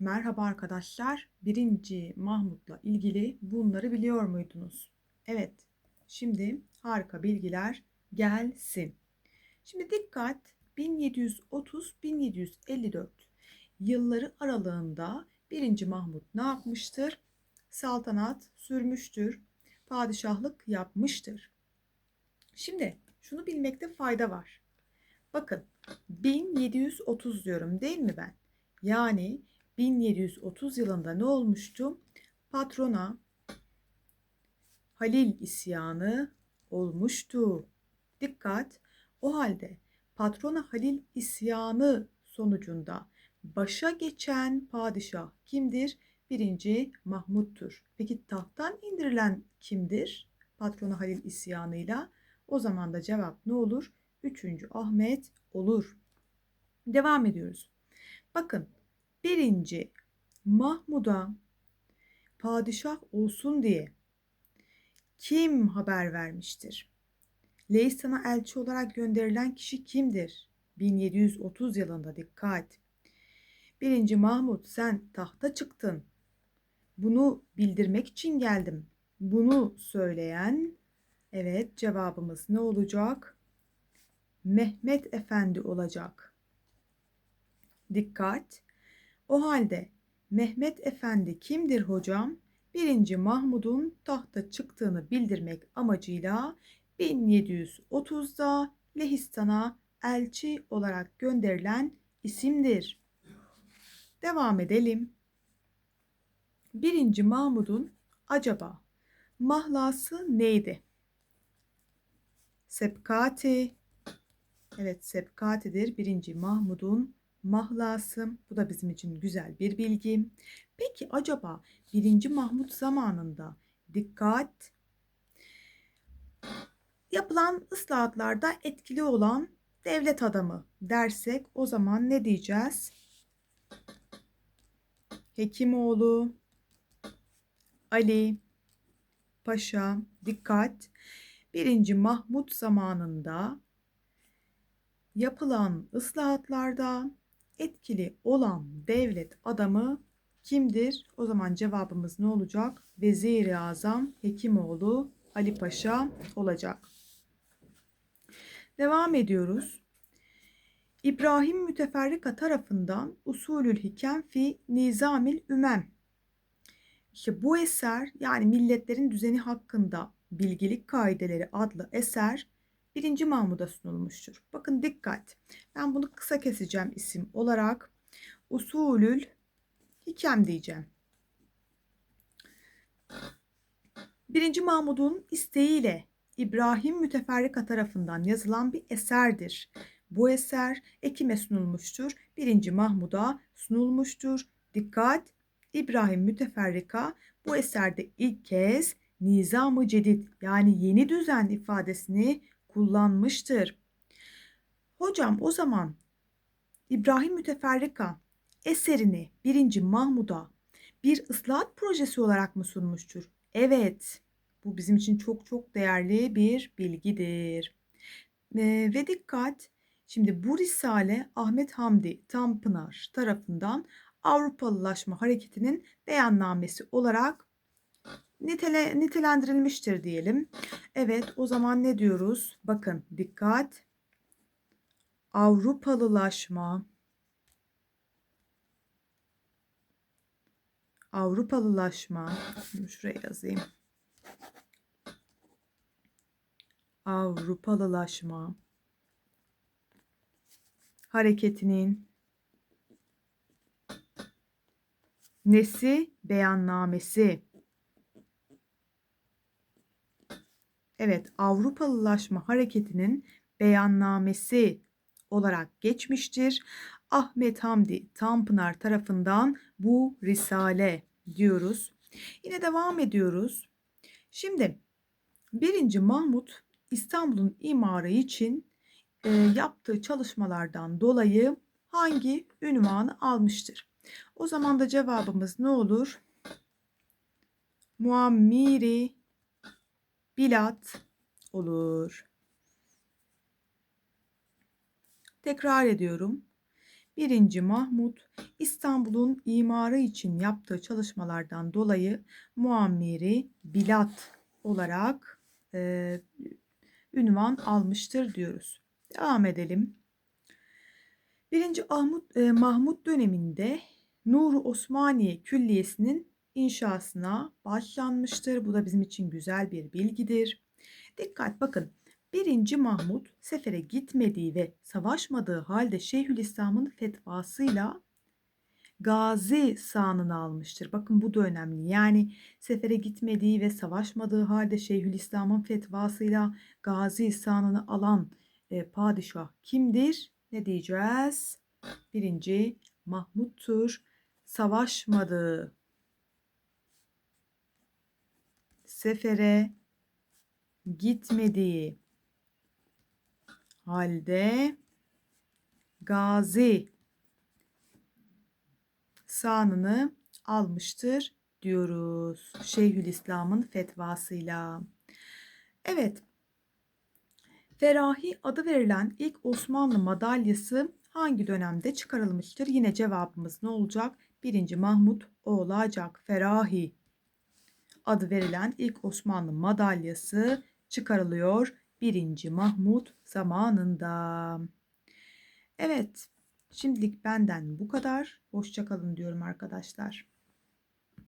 Merhaba arkadaşlar. Birinci Mahmut'la ilgili bunları biliyor muydunuz? Evet. Şimdi harika bilgiler gelsin. Şimdi dikkat 1730-1754 yılları aralığında birinci Mahmut ne yapmıştır? Saltanat sürmüştür. Padişahlık yapmıştır. Şimdi şunu bilmekte fayda var. Bakın 1730 diyorum değil mi ben? Yani 1730 yılında ne olmuştu? Patrona Halil isyanı olmuştu. Dikkat! O halde patrona Halil isyanı sonucunda başa geçen padişah kimdir? Birinci Mahmut'tur. Peki tahttan indirilen kimdir? Patrona Halil isyanıyla. O zaman da cevap ne olur? Üçüncü Ahmet olur. Devam ediyoruz. Bakın birinci Mahmud'a padişah olsun diye kim haber vermiştir? Leistan'a elçi olarak gönderilen kişi kimdir? 1730 yılında dikkat. Birinci Mahmud sen tahta çıktın. Bunu bildirmek için geldim. Bunu söyleyen evet cevabımız ne olacak? Mehmet Efendi olacak. Dikkat. O halde Mehmet Efendi kimdir hocam? 1. Mahmud'un tahta çıktığını bildirmek amacıyla 1730'da Lehistan'a elçi olarak gönderilen isimdir. Devam edelim. 1. Mahmud'un acaba mahlası neydi? Sepkati. Evet Sepkati'dir. 1. Mahmud'un mahlası. Bu da bizim için güzel bir bilgi. Peki acaba 1. Mahmut zamanında dikkat yapılan ıslahatlarda etkili olan devlet adamı dersek o zaman ne diyeceğiz? Hekimoğlu, Ali, Paşa, dikkat. 1. Mahmut zamanında yapılan ıslahatlarda etkili olan devlet adamı kimdir? O zaman cevabımız ne olacak? Vezir-i Azam Hekimoğlu Ali Paşa olacak. Devam ediyoruz. İbrahim Müteferrika tarafından Usulül Hikem fi Nizamil Ümem. İşte bu eser yani milletlerin düzeni hakkında bilgilik kaideleri adlı eser 1. Mahmud'a sunulmuştur. Bakın dikkat. Ben bunu kısa keseceğim isim olarak. Usulül Hikem diyeceğim. 1. Mahmud'un isteğiyle İbrahim Müteferrika tarafından yazılan bir eserdir. Bu eser Ekim'e sunulmuştur. 1. Mahmud'a sunulmuştur. Dikkat! İbrahim Müteferrika bu eserde ilk kez nizam-ı cedid yani yeni düzen ifadesini kullanmıştır. Hocam o zaman İbrahim Müteferrika eserini 1. Mahmud'a bir ıslahat projesi olarak mı sunmuştur? Evet. Bu bizim için çok çok değerli bir bilgidir. Ee, ve dikkat Şimdi bu risale Ahmet Hamdi Tanpınar tarafından Avrupalılaşma hareketinin beyannamesi olarak nitele, nitelendirilmiştir diyelim. Evet o zaman ne diyoruz? Bakın dikkat. Avrupalılaşma Avrupalılaşma şuraya yazayım. Avrupalılaşma hareketinin nesi beyannamesi. Evet, Avrupalılaşma hareketinin beyannamesi olarak geçmiştir. Ahmet Hamdi Tanpınar tarafından bu risale diyoruz. Yine devam ediyoruz. Şimdi 1. Mahmut İstanbul'un imarı için e, yaptığı çalışmalardan dolayı hangi ünvanı almıştır? O zaman da cevabımız ne olur? Muammiri bilat olur. Tekrar ediyorum. 1. Mahmut İstanbul'un imarı için yaptığı çalışmalardan dolayı muammeri bilat olarak e, ünvan almıştır diyoruz. Devam edelim. 1. Ahmut, e, Mahmut döneminde Nur Osmaniye Külliyesi'nin inşasına başlanmıştır. Bu da bizim için güzel bir bilgidir. Dikkat bakın. 1. Mahmut sefere gitmediği ve savaşmadığı halde Şeyhülislam'ın fetvasıyla gazi sanını almıştır. Bakın bu da önemli. Yani sefere gitmediği ve savaşmadığı halde Şeyhülislam'ın fetvasıyla gazi sanını alan e, padişah kimdir? Ne diyeceğiz? Birinci Mahmut'tur. Savaşmadığı sefere gitmediği halde gazi sanını almıştır diyoruz. Şeyhülislam'ın fetvasıyla. Evet. Ferahi adı verilen ilk Osmanlı madalyası hangi dönemde çıkarılmıştır? Yine cevabımız ne olacak? 1. Mahmut olacak. Ferahi adı verilen ilk Osmanlı madalyası çıkarılıyor 1. Mahmut zamanında. Evet, şimdilik benden bu kadar. Hoşçakalın diyorum arkadaşlar.